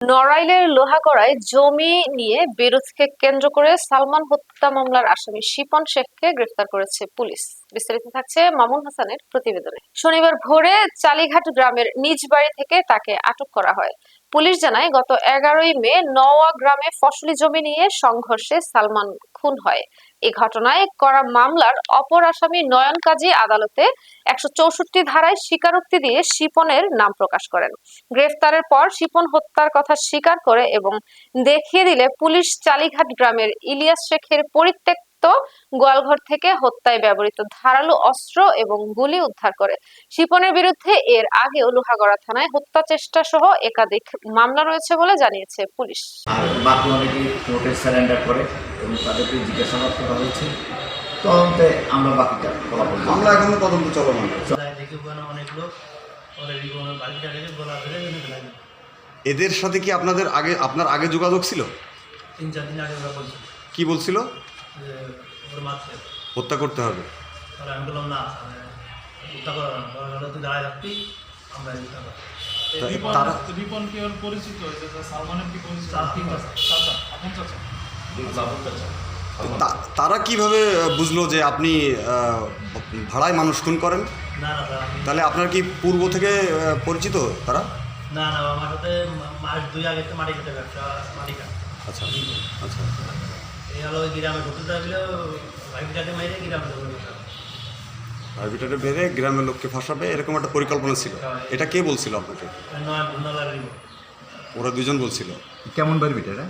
নড়াইলের লোহাগড়ায় জমি নিয়ে বিরোধকে কেন্দ্র করে সালমান হত্যা মামলার আসামি শিপন শেখকে গ্রেফতার করেছে পুলিশ। বিস্তারিত থাকছে মামুন হাসানের প্রতিবেদনে। শনিবার ভোরে চালিঘাট গ্রামের নিজ বাড়ি থেকে তাকে আটক করা হয়। পুলিশ জানায়, গত এগারোই মে নওয়া গ্রামে ফসলি জমি নিয়ে সংঘর্ষে সালমান খুন হয়। এই ঘটনায় করা মামলার অপর আসামি নয়ন কাজী আদালতে একশো চৌষট্টি ধারায় স্বীকারোক্তি দিয়ে শিপনের নাম প্রকাশ করেন। গ্রেফতারের পর শিপন হত্যার কথা স্বীকার করে এবং দেখিয়ে দিলে পুলিশ চালিঘাট গ্রামের ইলিয়াস শেখের পরিত্যক্ত গোয়ালঘর থেকে হত্যায় ব্যবহৃত ধারালো অস্ত্র এবং গুলি উদ্ধার করে। শিপনের বিরুদ্ধে এর আগেও লোহাগড়া থানায় হত্যা চেষ্টা সহ একাধিক মামলা রয়েছে বলে জানিয়েছে পুলিশ। আর বাকি অনেকেই কোর্টে স্যারেন্ডার করে এবং তাদেরকে জিজ্ঞাসাবাদ করা হয়েছে। তদন্তে আমরা বাকিটা ফলাফল জানাব। এখনও তদন্ত চলমান। দেখে অনেক লোক অলরেডি কোনো বাড়িটা রেখে গলা ধরে এনে ফেলাই দিল। এদের সাথে কি আপনাদের আগে আপনার আগে যোগাযোগ ছিল? তিন চার দিন আগে কি বলছিল? যে ওর মারছে হত্যা করতে হবে? তাহলে আমি বললাম না হত্যা করা না তুই দাঁড়ায় থাকবি আমরা হত্যা করব। তারা রিপন কি ওর পরিচিত? হয়েছে সালমানের কি পরিচিত? চাচা। চাচা আপন চাচা? তা- তারা কীভাবে বুঝলো যে আপনি ভাড়ায় মানুষ খুন করেন? তাহলে আপনার কি পূর্ব থেকে পরিচিত তারা? না না আমার সাথে মাস দুই আগে তো মাটি খেতে ব্যবসা মাটি আচ্ছা আচ্ছা। এই হলো ওই গ্রামে ঢুকতে চাইলে ভাইপিটাকে মেরে গ্রামে। আরবিটারে বেড়ে গ্রামের লোককে ফাঁসাবে এরকম একটা পরিকল্পনা ছিল। এটা কে বলছিল আপনাকে? ওরা দুজন বলছিল। কেমন বাড়ি এটা?